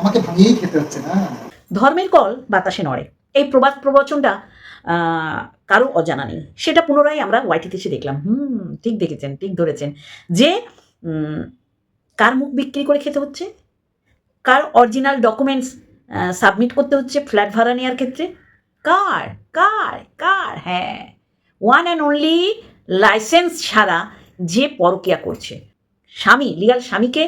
আমাকে ভাঙিয়েই খেতে হচ্ছে না। ধর্মের কল বাতাসে নড়ে। এই প্রবাদ প্রবচনটা কারও অজানা নেই। সেটা পুনরায় আমরা ওয়াইটিতে এসে দেখলাম। হুম, ঠিক দেখেছেন, ঠিক ধরেছেন। যে কার মুখ বিক্রি করে খেতে হচ্ছে? কার অরিজিনাল ডকুমেন্টস সাবমিট করতে হচ্ছে ফ্ল্যাট ভাড়া নেওয়ার ক্ষেত্রে? কার কার কার? হ্যাঁ। ওয়ান অ্যান্ড অনলি লাইসেন্স ছাড়া যে পরকিয়া করছে, স্বামী, লিগাল স্বামীকে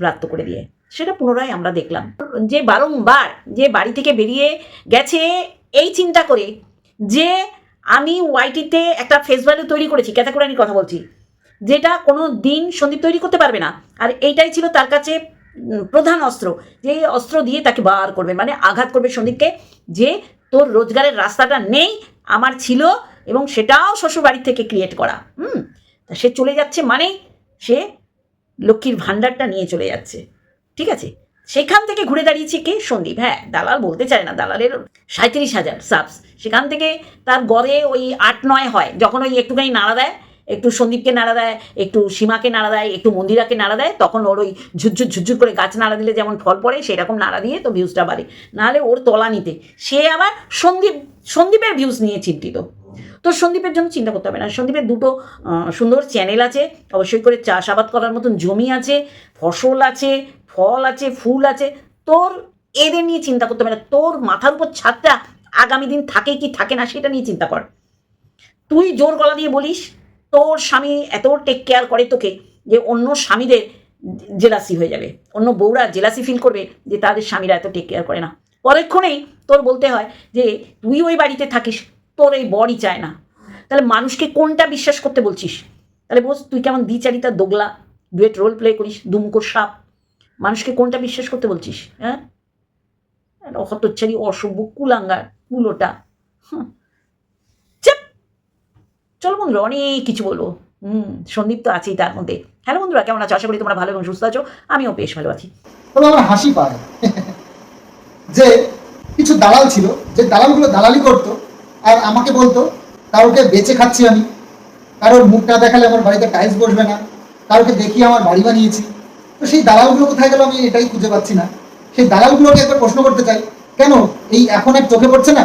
ব্রাত্য করে দিয়ে। সেটা পুনরায় আমরা দেখলাম। যে বারংবার যে বাড়ি থেকে বেরিয়ে গেছে, এই চিন্তা করে যে আমি ওয়াইটিতে একটা ফেস ভ্যালু তৈরি করেছি ক্যাতাকুরানির কথা বলছি, যেটা কোনো দিন সন্দীপ তৈরি করতে পারবে না। আর এইটাই ছিল তার কাছে প্রধান অস্ত্র। যে অস্ত্র দিয়ে তাকে বার করবে মানে আঘাত করবে সন্দীপকে যে তোর রোজগারের রাস্তাটা নেই, আমার ছিল এবং সেটাও শ্বশুর বাড়ি থেকে ক্রিয়েট করা। হুম? তা সে চলে যাচ্ছে মানেই সে লক্ষ্মীর ভাণ্ডারটা নিয়ে চলে যাচ্ছে। ঠিক আছে? সেখান থেকে ঘুরে দাঁড়িয়েছে কে? সন্দীপ। হ্যাঁ দালাল বলতে চায় না, দালালের সাঁত্রিশ হাজার সাবস সেখান থেকে তার গড়ে ওই আট নয় হয়। যখন ওই একটুখানি নাড়া দেয়, একটু সন্দীপকে নাড়া দেয়, একটু সীমাকে নাড়া দেয়, একটু মন্দিরাকে নাড়া দেয়, তখন ওর ওই ঝুরঝুর ঝুরঝুর করে গাছ নাড়া দিলে যেমন ফল পড়ে, সেরকম নাড়া দিয়ে তো ভিউজটা বাড়ে। নাহলে ওর তলা নিতে। সে আবার সন্দীপ, সন্দীপের ভিউজ নিয়ে চিন্তিত। তো সন্দীপের জন্য চিন্তা করতে হবে না। সন্দীপের দুটো সুন্দর চ্যানেল আছে। অবশ্যই করে চাষাবাদ করার মতন জমি আছে, ফসল আছে ফল আছে, ফুল আছে, তোর এদের নিয়ে চিন্তা করতে হবে না। তোর মাথার উপর ছাদটা আগামী দিন থাকে কি থাকে না সেটা নিয়ে চিন্তা কর। তুই জোর গলা দিয়ে বলিস, তোর স্বামী এত টেক কেয়ার করে তোকে যে অন্য স্বামীদের জেলাসি হয়ে যাবে। অন্য বউরা জেলাসি ফিল করবে যে তাদের স্বামীরা এত টেক কেয়ার করে না। পরেক্ষণেই তোর বলতে হয় যে, তুই ওই বাড়িতে থাকিস, তোর এই বরই চায় না। তাহলে মানুষকে কোনটা বিশ্বাস করতে বলছিস? তাহলে বস, তুই কেমন দ্বিচারিতা, দোগলা ডুয়েট রোল প্লে করিস দুমুখোর সাপ। মানুষকে কোনটা বিশ্বাস করতে বলছিস হ্যাঁ? হতচ্ছারি অসভ্য, কুলাঙ্গার, কুলোটা, হুম। চলো বন্ধুরা, অনেক কিছু বলব। হুম, সন্দীপ তো আছেই তার মধ্যে। হ্যালো বন্ধুরা, কেমন আছো? আশা করি তোমরা ভালো এবং সুস্থ আছো। আমিও বেশ ভালো আছি। আমার হাসি পায়। যে কিছু দালাল ছিল, যে দালালগুলো দালালি করতো, আর আমাকে বলতো কারোকে বেঁচে খাচ্ছি আমি। কারোর মুখ না দেখালে আমার বাড়িতে টাইলস বসবে না। কারোকে দেখিয়ে আমার বাড়ি বানিয়েছি। তো সেই দালালগুলো কোথায় গেল আমি এটাই খুঁজে পাচ্ছি না। সেই দালালগুলোকে একবার প্রশ্ন করতে চাই, কেন এই এখন আর চোখে পড়ছে না?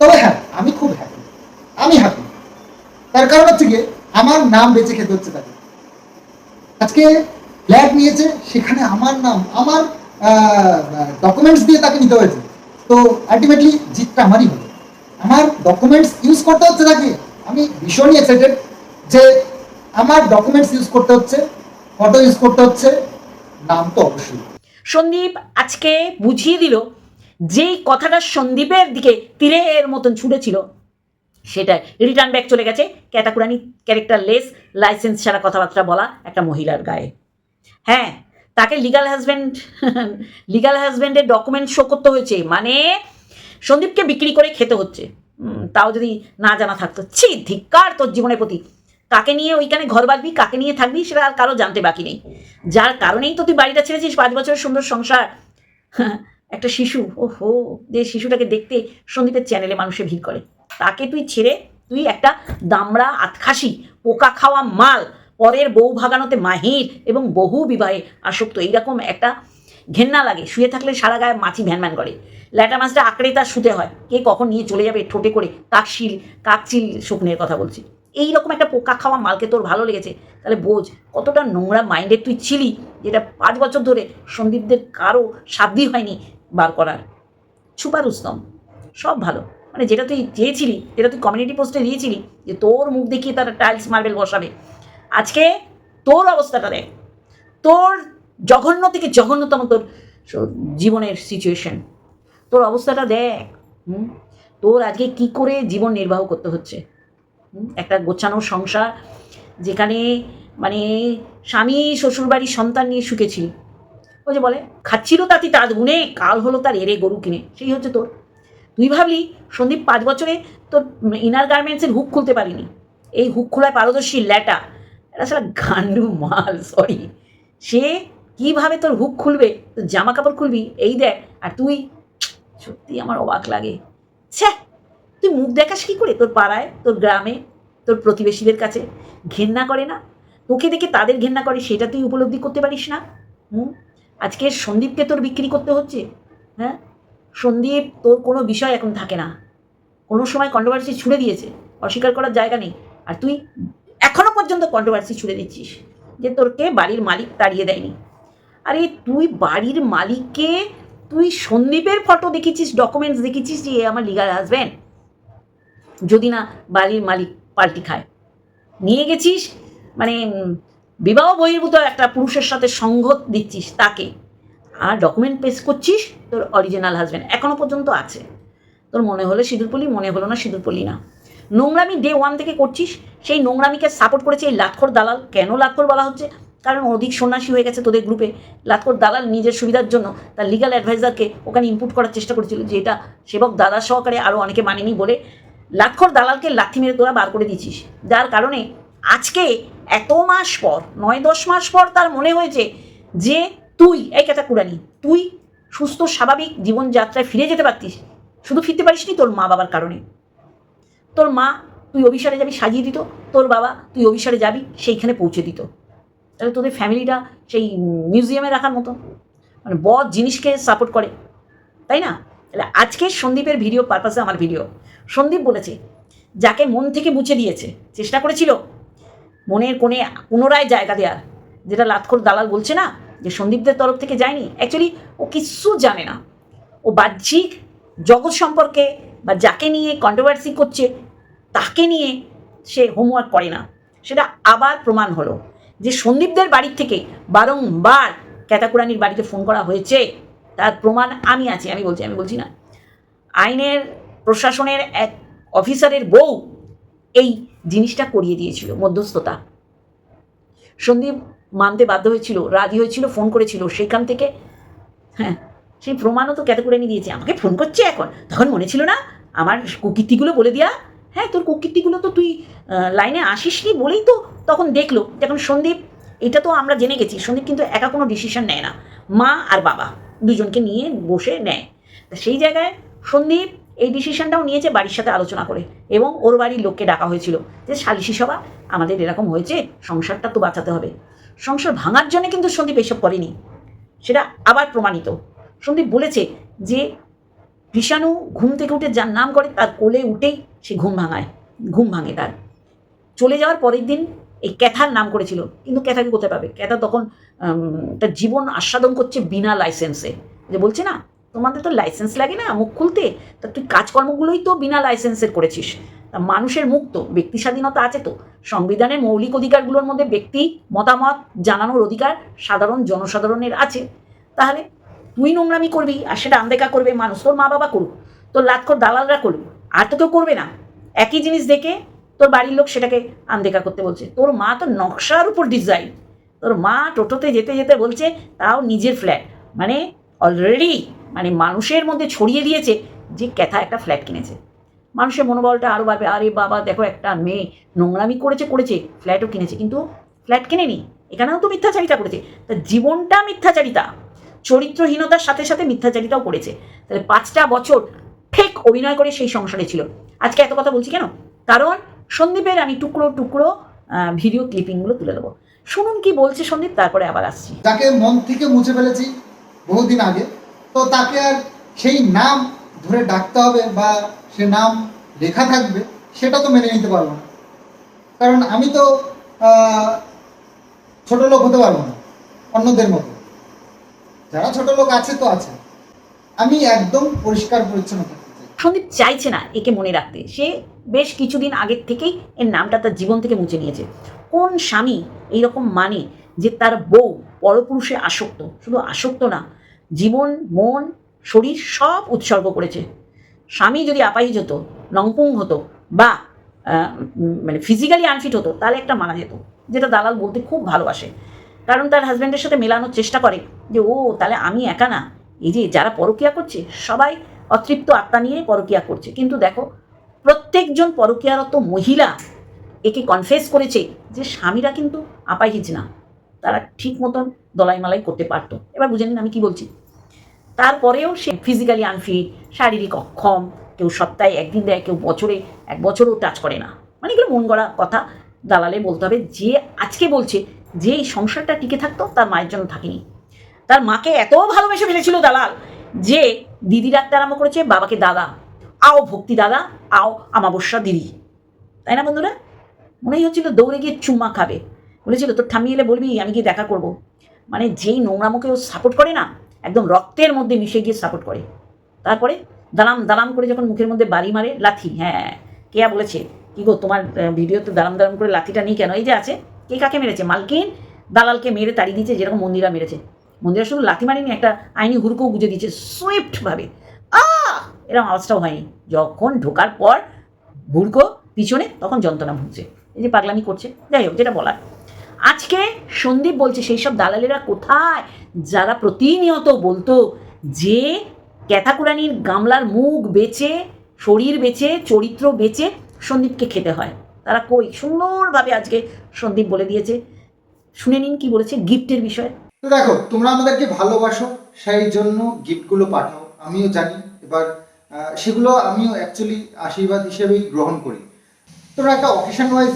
তবে হ্যাঁ আমি খুব হ্যাপি আমি হ্যাপি তার কারণ হচ্ছে গিয়ে আমার নাম বেঁচে খেতে হচ্ছে তাকে আজকে ফ্ল্যাট নিয়েছে, সেখানে আমার নাম, আমার ডকুমেন্টস দিয়ে তাকে নিতে হয়েছে। তো আলটিমেটলি জিতটা আমারই হলো। আমার ডকুমেন্টস ইউজ করতে হচ্ছে তাকে। আমি ভীষণই এক্সাইটেড যে আমার ডকুমেন্টস ইউজ করতে হচ্ছে। ফটো ইউজ করতে হচ্ছে? নাম তো অবশ্যই। সন্দীপ আজকে বুঝিয়ে দিল, যেই কথাটা সন্দীপের দিকে তীরের মতন ছুটেছিল সেটা রিটার্ন ব্যাক চলে গেছে। ক্যাটাকুরানি ক্যারেক্টার লেস লাইসেন্স ছাড়া কথাবার্তা বলা একটা মহিলার গায়ে। হ্যাঁ তাকে লিগাল হাজব্যান্ড লিগাল হাজব্যান্ডের ডকুমেন্ট শো করতে হয়েছে। মানে সন্দীপকে বিক্রি করে খেতে হচ্ছে। তাও যদি না জানা থাকতো, ছি, ধিক্কার তোর জীবনের প্রতি। কাকে নিয়ে ওইখানে ঘর বাঁধবি কাকে নিয়ে থাকবি সেটা আর কারও জানতে বাকি নেই। যার কারণেই তো তুই বাড়িটা ছেড়েছিস পাঁচ বছরের সুন্দর সংসার। একটা শিশু ও হো যে শিশুটাকে দেখতে সন্দীপের চ্যানেলে মানুষে ভিড় করে। তাকে তুই ছেড়ে তুই একটা দামড়া আতখাসি পোকা খাওয়া মাল পরের বউ ভাগানোতে মাহির এবং বহু বিবাহে আসক্ত। এইরকম একটা ঘেন্না লাগে শুয়ে থাকলে সারা গায়ে মাছি ভ্যান ভ্যান করে। ল্যাটা মাছটা আঁকড়ে তার শুতে হয়। কে কখন নিয়ে চলে যাবে ঠোঁটে করে কাকশিল কাকচিল শুকনের কথা বলছি। এই রকম একটা পোকা খাওয়া মালকে তোর ভালো লেগেছে। তাহলে বোঝ, কতটা নোংরা মাইন্ডের তুই ছিলি যেটা পাঁচ বছর ধরে সন্দীপদের কারও সাধ্যই হয়নি বার করার। ছুপা রুস্তম সব ভালো। মানে যেটা তুই চেয়েছিলি, যেটা তুই কমিউনিটি পোস্টে দিয়েছিলি, যে তোর মুখ দেখিয়ে তারা টাইলস মার্বেল বসাবে। আজকে তোর অবস্থাটা দেখ, তোর জঘন্য থেকে জঘন্যতম তোর জীবনের সিচুয়েশন তোর অবস্থাটা দেখ, হুম? তোর আজকে কি করে জীবন নির্বাহ করতে হচ্ছে? একটা গোছানো সংসার যেখানে মানে স্বামী শ্বশুরবাড়ির সন্তান নিয়ে সুখেছিলি। ওই যে বলে, খাচ্ছিল তাতি তাঁত গুনে কাল হলো তার এরে গরু কিনে। সেই হচ্ছে তোর। তুই ভাবলি, সন্দীপ পাঁচ বছরে তোর ইনার গার্মেন্টসের হুক খুলতে পারিনি। এই হুক খোলায় পারদর্শী ল্যাটা। এটা সারা গান্ডু মাল সরি সে কীভাবে তোর হুক খুলবে? তোর জামা কাপড় খুলবি? এই দেখ। আর তুই সত্যি আমার অবাক লাগে। ছ্যা তুই মুখ দেখাস কি করে? তোর পাড়ায়, তোর গ্রামে, তোর প্রতিবেশীদের কাছে ঘেন্না করে না? তোকে দেখে তাদের ঘেন্না করে, সেটা তুই উপলব্ধি করতে পারিস না? হুম? আজকে সন্দীপকে তোর বিক্রি করতে হচ্ছে হ্যাঁ? সন্দীপ তোর কোনো বিষয় এখন থাকে না। কোনো সময় কন্ট্রোভার্সি ছুড়ে দিয়েছে, অস্বীকার করার জায়গা নেই। আর তুই এখনও পর্যন্ত কন্ট্রোভার্সি ছুড়ে দিচ্ছিস যে তোরকে বাড়ির মালিক তাড়িয়ে দেয়নি। আরে তুই বাড়ির মালিককে, তুই সন্দীপের ফটো দেখেছিস ডকুমেন্টস দেখেছিস যে আমার লিগাল হাজব্যান্ড যদি না বাড়ির মালিক পাল্টি খায়। নিয়ে গেছিস? মানে বিবাহ বহির্ভূত একটা পুরুষের সাথে সঙ্গ দিচ্ছিস তাকে। আর ডকুমেন্ট পেশ করছিস তোর অরিজিনাল হাজব্যান্ড এখনও পর্যন্ত আছে। তোর মনে হলো সিঁদুরপল্লি, মনে হলো না সিঁদুরপল্লি না। নোংরামি ডে ওয়ান থেকে করছিস। সেই নোংরামিকে সাপোর্ট করেছে এই লাটখোর দালাল। কেন লাটখোর বলা হচ্ছে? কারণ অধিক সন্ন্যাসী হয়ে গেছে তোদের গ্রুপে লাটখোর দালাল নিজের সুবিধার জন্য তার লিগাল অ্যাডভাইজারকে ওখানে ইনপুট করার চেষ্টা করেছিল যে এটা সেবক দাদা সহকারে আরও অনেকে মানেনি বলে লাটখোর দালালকে লাথি মেরে তোরা বার করে দিচ্ছিস যার কারণে আজকে এত মাস পর, নয় দশ মাস পর তার মনে হয়েছে যে তুই, এই কথা কুড়ানি তুই সুস্থ, স্বাভাবিক জীবনযাত্রায় ফিরে যেতে পারতিস। শুধু ফিরতে পারিসনি তোর মা বাবার কারণে। তোর মা তুই অভিসারে যাবি, সাজিয়ে দিত। তোর বাবা তুই অভিসারে যাবি, সেইখানে পৌঁছে দিত। তাহলে তোদের ফ্যামিলিটা সেই মিউজিয়ামে রাখার মতো। মানে বদ জিনিসকে সাপোর্ট করে। তাই না? তাহলে আজকে সন্দীপের ভিডিও পারপাসে আমার ভিডিও সন্দীপ বলেছে, যাকে মন থেকে মুছে দিয়েছে, চেষ্টা করেছিল, মনের কোণে পুনরায় জায়গা দেওয়ার যেটা লাতখোর দালাল বলছে না, যে সন্দীপদের তরফ থেকে যায়নি। অ্যাকচুয়ালি ও কিচ্ছু জানে না। ও বাহ্যিক জগৎ সম্পর্কে বা যাকে নিয়ে কন্ট্রোভার্সি করছে, তাকে নিয়ে সে হোমওয়ার্ক করে না। সেটা আবার প্রমাণ হলো যে সন্দীপদের বাড়ির থেকে বারংবার ক্যাতাকুরানির বাড়িতে ফোন করা হয়েছে। তার প্রমাণ আমি আছি, আমি বলছি আমি বলছি না। আইনের, প্রশাসনের এক অফিসারের বউ এই জিনিসটা করিয়ে দিয়েছিল, মধ্যস্থতা। সন্দীপ মানতে বাধ্য হয়েছিল, রাজি হয়েছিল, ফোন করেছিল, সেখান থেকে হ্যাঁ সেই প্রমাণও তো ক্যাতে নিয়ে দিয়েছে, আমাকে ফোন করছে এখন। তখন মনে ছিল না, আমার কুকীর্তিগুলো বলে দেয়া হ্যাঁ তোর কুকীর্তিগুলো তো তুই লাইনে আসিস নি বলেই তো তখন দেখল। যখন সন্দীপ, এটা তো আমরা জেনে গেছি, সন্দীপ কিন্তু একা কোনো ডিসিশন নেয় না, মা আর বাবা। দুজনকে নিয়ে বসে নেয়। তা সেই জায়গায় সন্দীপ এই ডিসিশনটাও নিয়েছে বাড়ির সাথে আলোচনা করে এবং ওর বাড়ির লোককে ডাকা হয়েছিল যে সালিশি সভা, আমাদের এরকম হয়েছে, সংসারটা তো বাঁচাতে হবে। সংসার ভাঙার জন্য কিন্তু সন্দীপ এসব করেনি। সেটা আবার প্রমাণিত। সন্দীপ বলেছে যে বিষাণু ঘুম থেকে উঠে যার নাম করে তার কোলে উঠেই সে ঘুম ভাঙায়, ঘুম ভাঙে তার। চলে যাওয়ার পরের দিন এই ক্যাথার নাম করেছিল। কিন্তু ক্যাথাকে কোথায় পাবে? ক্যাথা তখন তার জীবন আস্বাদন করছে বিনা লাইসেন্সে যে বলছে না, তোমাদের তো লাইসেন্স লাগে না মুখ খুলতে? তা তুই কাজকর্মগুলোই তো বিনা লাইসেন্সের করেছিস। তা মানুষের মুক্ত ব্যক্তি স্বাধীনতা আছে তো। সংবিধানের মৌলিক অধিকারগুলোর মধ্যে ব্যক্তি, মতামত জানানোর অধিকার সাধারণ জনসাধারণের আছে। তাহলে তুই নোংরামি করবি, আর সেটা আন্দেকা করবে মানুষ। তোর মা বাবা করুক, তোর লাতখর দালালরা করুক, আর তো কেউ করবে না। একই জিনিস দেখে তোর বাড়ির লোক সেটাকে আন্দেকা করতে বলছে। তোর মা তো নকশার উপর ডিজাইন। তোর মা টোটোতে যেতে যেতে বলছে, তাও নিজের ফ্ল্যাট মানে অলরেডি মানে মানুষের মধ্যে ছড়িয়ে দিয়েছে যে ক্যাথা একটা ফ্ল্যাট কিনেছে। মানুষের মনোবলটা আরও বাড়বে। আরে বাবা, দেখো একটা মেয়ে নোংরামি করেছে করেছে ফ্ল্যাটও কিনেছে, কিন্তু ফ্ল্যাট কিনেনি? এখানেও তো মিথ্যাচারিতা করেছে। তা জীবনটা মিথ্যাচারিতা। চরিত্রহীনতার সাথে সাথে মিথ্যাচারিতাও করেছে। তাহলে পাঁচটা বছর ফেক অভিনয় করে সেই সংসারে ছিল। আজকে এত কথা বলছি কেন? কারণ সন্দীপের আমি টুকরো টুকরো ভিডিও ক্লিপিংগুলো তুলে দেবো। শুনুন কি বলছে সন্দীপ তারপরে আবার আসছি। যাকে মন থেকে মুছে ফেলেছি বহুদিন আগে তো তাকে আর সেই নাম ধরে ডাকতে হবে বা সে নাম লেখা থাকবে সেটা তো মেনে নিতে পারব না। কারণ আমি তো ছোট লোক হতে পারব না অন্যদের মতো। যারা ছোট লোক আছে তো আছে। আমি একদম পরিষ্কার পরিচ্ছন্ন থাকতে চাই। সন্দীপ চাইছে না একে মনে রাখতে। সে বেশ কিছুদিন আগের থেকেই এর নামটা তার জীবন থেকে মুছে নিয়েছে। কোন স্বামী এইরকম মানে যে তার বউ পরপুরুষে আসক্ত? শুধু আসক্ত না, জীবন, মন, শরীর সব উৎসর্গ করেছে। স্বামী যদি আপাহিজ হতো লংপুং হতো বা মানে ফিজিক্যালি আনফিট হতো, তাহলে একটা মানা যেত, যেটা দালাল বলতে খুব ভালোবাসে। কারণ তার হাজব্যান্ডের সাথে মেলানোর চেষ্টা করে যে, ও, তাহলে আমি একা না? এই যে যারা পরকিয়া করছে, সবাই অতৃপ্ত আত্মা নিয়ে পরকিয়া করছে। কিন্তু দেখো, প্রত্যেকজন পরকিয়ারত মহিলা একে কনফেস করেছে যে স্বামীরা কিন্তু আপাহিজ না। তারা ঠিক মতন দলাই মালাই করতে পারতো। এবার বুঝে নিন আমি কি বলছি। তারপরেও সে ফিজিক্যালি আনফিট শারীরিক অক্ষম, কেউ সপ্তাহে একদিন দেয়, কেউ বছরে, এক বছরও টাচ করে না। মানে এগুলো মন গড়া কথা দালালে বলতে হবে, যে আজকে বলছে যে এই সংসারটা টিকে থাকতো, তার মায়ের জন্য থাকেনি। তার মাকে এত ভালোবেসে ফেলেছিল দালাল যে দিদি রাখতে আরম্ভ করেছে, বাবাকে দাদা, আও ভক্তি দাদা, আও আমাবস্যা দিদি। তাই না বন্ধুরা? মনেই হচ্ছিল দৌড়ে গিয়ে চুম্মা খাবে। বলেছিল, তোর ঠাম্মি এলে বলবি, আমি গিয়ে দেখা করব। মানে যেই নোংরামোকে ও সাপোর্ট করে না, একদম রক্তের মধ্যে মিশে গিয়ে সাপোর্ট করে। তারপরে দালাম দালাম করে যখন মুখের মধ্যে বাড়ি মারে, লাথি হ্যাঁ কেয়া বলেছে, কি গো, তোমার ভিডিওতে দালাম দালাম করে লাথিটা নেই কেন? এই যে আছে, কে কাকে মেরেছে? মালকিন দালালকে মেরে তাড়িয়ে দিয়েছে, যেরকম মন্দিরা মেরেছে। মন্দিরা শুধু লাথি মারিনি, একটা আইনি হুড়কো গুজে দিয়েছে সুইফটভাবে আ এরকম আওয়াজটাও হয়নি। যখন ঢোকার পর হুড়কো পিছনে তখন যন্ত্রণা ভুগছে। এই যে পাগলামি করছে। যাই হোক, যেটা বলার। আজকে সন্দীপ বলছে, সেই সব দালালেরা কোথায়? যারা প্রতিনিয়ত বলতো যে ক্যাথাকুরানির গামলার মুখ বেচে, শরীর বেচে, চরিত্র বেচে সন্দীপকে খেতে হয়। তারা কই? সুন্দরভাবে আজকে সন্দীপ বলে দিয়েছে। শুনে নিন কি বলেছে গিফটের বিষয়ে। তো দেখো, তোমরা আমাদেরকে ভালোবাসো, সেই জন্য গিফটগুলো পাঠাও। আমিও জানি, এবার সেগুলো আমিও অ্যাকচুয়ালি আশীর্বাদ হিসেবেই গ্রহণ করি। তোমরা একটা অকেশন ওয়াইজ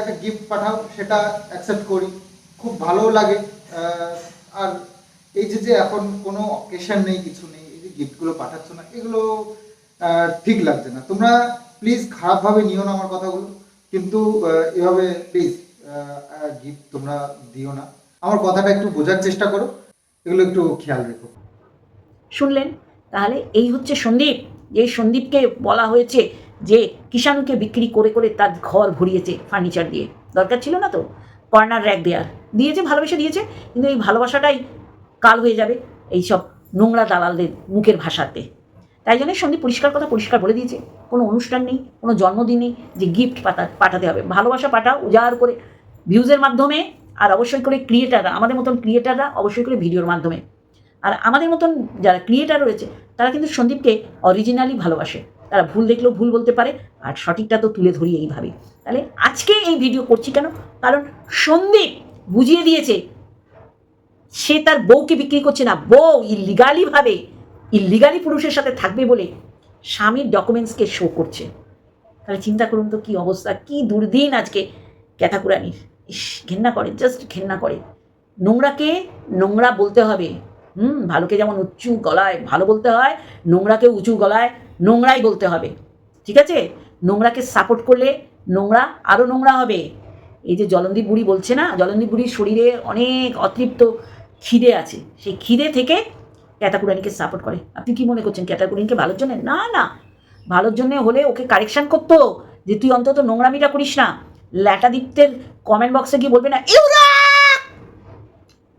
একটা গিফট পাঠাও, সেটা অ্যাকসেপ্ট করি। খুব ভালো লাগে আর এই যে যে এখন কোনো অকেশন নেই, কিছু নেই, এই যে গিফটগুলো পাঠাচ্ছ না, এগুলো ঠিক লাগছে না। তোমরা প্লিজ খারাপভাবে নিও না আমার কথাগুলো, কিন্তু এভাবে প্লিজ গিফট তোমরা দিও না। আমার কথাটা একটু বোঝার চেষ্টা করো, এগুলো একটু খেয়াল রেখো। শুনলেন? তাহলে এই হচ্ছে সন্দীপ। যে সন্দীপকে বলা হয়েছে যে কিষাণুকে বিক্রি করে করে তার ঘর ভরিয়েছে ফার্নিচার দিয়ে। দরকার ছিল না তো? কর্নার র্যাক দেওয়ার দিয়েছে, ভালোবেসে দিয়েছে, কিন্তু এই ভালোবাসাটাই কাল হয়ে যাবে এই সব নোংরা দালালদের মুখের ভাষাতে। তাই জন্য সন্দীপ পরিষ্কার কথা পরিষ্কার বলে দিয়েছে। কোনো অনুষ্ঠান নেই, কোনো জন্মদিন নেই, যে গিফট পাতা, পাঠাতে হবে। ভালোবাসা পাঠাও, উজাড় করে ভিউজের মাধ্যমে, আর অবশ্যই করে ক্রিয়েটাররা আমাদের মতন ক্রিয়েটাররা অবশ্যই করে ভিডিওর মাধ্যমে। আর আমাদের মতন যারা ক্রিয়েটার রয়েছে, তারা কিন্তু সন্দীপকে অরিজিনালি ভালোবাসে। তারা ভুল দেখলেও ভুল বলতে পারে, আর সঠিকটা তো তুলে ধরি এইভাবে। তাহলে আজকে এই ভিডিও করছি কেন? কারণ সন্দীপ বুঝিয়ে দিয়েছে, সে তার বউকে বিক্রি করছে না। বউ ইলিগালিভাবে ইলিগালি পুরুষের সাথে থাকবে বলে স্বামীর ডকুমেন্টসকে শো করছে। তাহলে চিন্তা করুন তো কী অবস্থা, কী দুর্দিন আজকে ক্যাথাকুরানির। ইস, ঘেন্না করে জাস্ট ঘেন্না করে। নোংরাকে নোংরা বলতে হবে। হুম, ভালোকে যেমন উঁচু গলায় ভালো বলতে হয়, নোংরাকে উঁচু গলায় নোংরাই বলতে হবে। ঠিক আছে? নোংরাকে সাপোর্ট করলে নোংরা আরও নোংরা হবে। এই যে জলন্দীপ বুড়ি বলছে না, জলন্দীপ বুড়ির শরীরে অনেক অতৃপ্ত খিদে আছে। সেই খিদে থেকে ক্যাটাকুরানিকে সাপোর্ট করে। আপনি কি মনে করছেন ক্যাটাকুরানিকে ভালোর জন্য? না না। ভালোর জন্য হলে ওকে কারেকশান করতো। যে তুই অন্তত নোংরামিটা করিস না। ল্যাটাদিত্যের কমেন্ট বক্সে গিয়ে বলবে না ইউরা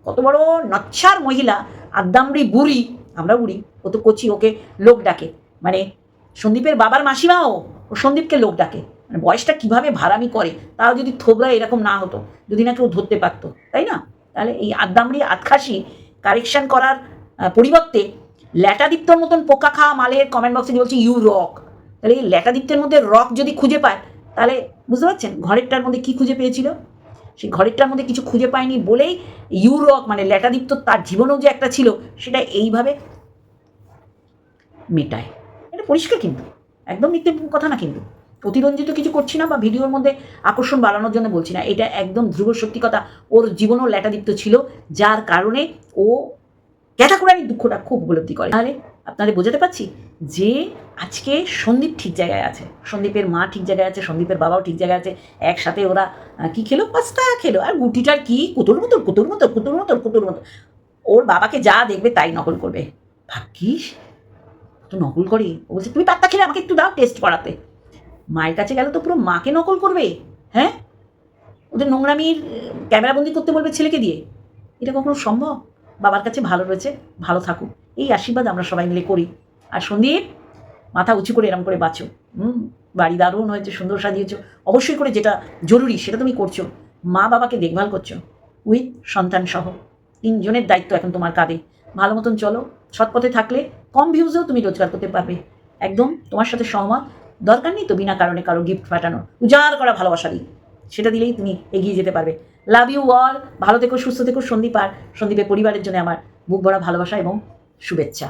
কত বড় নচ্ছার মহিলা আদ্দামড়ি বুড়ি, আমরা বুড়ি, ও তো কচি, ওকে লোক ডাকে। মানে সন্দীপের বাবার মাসিমাও ও সন্দীপকে লোক ডাকে। মানে বয়সটা কীভাবে ভাড়ামি করে, তাও যদি থোবরা এরকম না হতো, যদি না কেউ ধরতে পারতো, তাই না? তাহলে এই আদ্দামড়ি আতখাসি কারেকশন করার পরিবর্তে ল্যাটাদিত্যর মতন পোকা খাওয়া মালের কমেন্ট বক্সে বলছে ইউ রক তাহলে এই ল্যাটাদিত্যের মধ্যে রক যদি খুঁজে পায়, তাহলে বুঝতে পারছেন ঘরেরটার মধ্যে কি খুঁজে পেয়েছিল? সেই ঘরেরটার মধ্যে কিছু খুঁজে পায়নি বলেই ইউরক মানে ল্যাটাদীপ্ত তার জীবনেও যে একটা ছিল, সেটা এইভাবে মেটায়। এটা পরিষ্কার কিন্তু, একদম নিত্যের কথা না কিন্তু। অতিরঞ্জিত কিছু করছি না বা ভিডিওর মধ্যে আকর্ষণ বাড়ানোর জন্য বলছি না। এটা একদম ধ্রুব সত্যি কথা, ওর জীবনও ল্যাটাদীপ্ত ছিল, যার কারণে ও ক্যাটাকুরানির দুঃখটা খুব উপলব্ধি করে। তাহলে আপনাদের বোঝাতে পারছি যে আজকে সন্দীপ ঠিক জায়গায় আছে। সন্দীপের মা ঠিক জায়গায় আছে, সন্দীপের বাবাও ঠিক জায়গায় আছে। একসাথে ওরা কি খেলো? পাস্তা খেলো। আর গুটিটার কি? কুতুর মতো কুতুর মতো কুতুর মতো কুতুর মতো ওর বাবাকে যা দেখবে তাই নকল করবে। ভাগ্যিস, তো নকল করে। ও বলছে, তুমি পাত্তা খেলে আমাকে একটু দাও টেস্ট করাতে। মায়ের কাছে গেলে তো পুরো মাকে নকল করবে। হ্যাঁ? ওদের নোংরামির ক্যামেরাবন্দি করতে বলবে ছেলেকে দিয়ে। এটা কখনো সম্ভব? বাবার কাছে ভালো রয়েছে, ভালো থাকুক। এই আশীর্বাদ আমরা সবাই মিলে করি। আর সন্দীপ, মাথা উঁচু করে এরম করে বাঁচো। হুম, বাড়ি দারুণ হয়েছে, সুন্দর সাজিয়েছো। অবশ্যই করে যেটা জরুরি, সেটা তুমি করছ। মা বাবাকে দেখভাল করছ, উইথ সন্তান সহ। তিনজনের দায়িত্ব এখন তোমার কাঁধে। ভালো মতন চলো সৎপথে থাকলে কম ভিউজেও তুমি রোজগার করতে পারবে। একদম তোমার সাথে সহমত। দরকার নেই তো বিনা কারণে কারও গিফট পাঠানো উজাড় করা ভালোবাসা দিই। সেটা দিলেই তুমি এগিয়ে যেতে পারবে। লাভ ইউ অল ভালো থেকো, সুস্থ থেকো, সন্দীপ আর সন্দীপের পরিবারের জন্য আমার বুক ভরা ভালোবাসা এবং শুভেচ্ছা।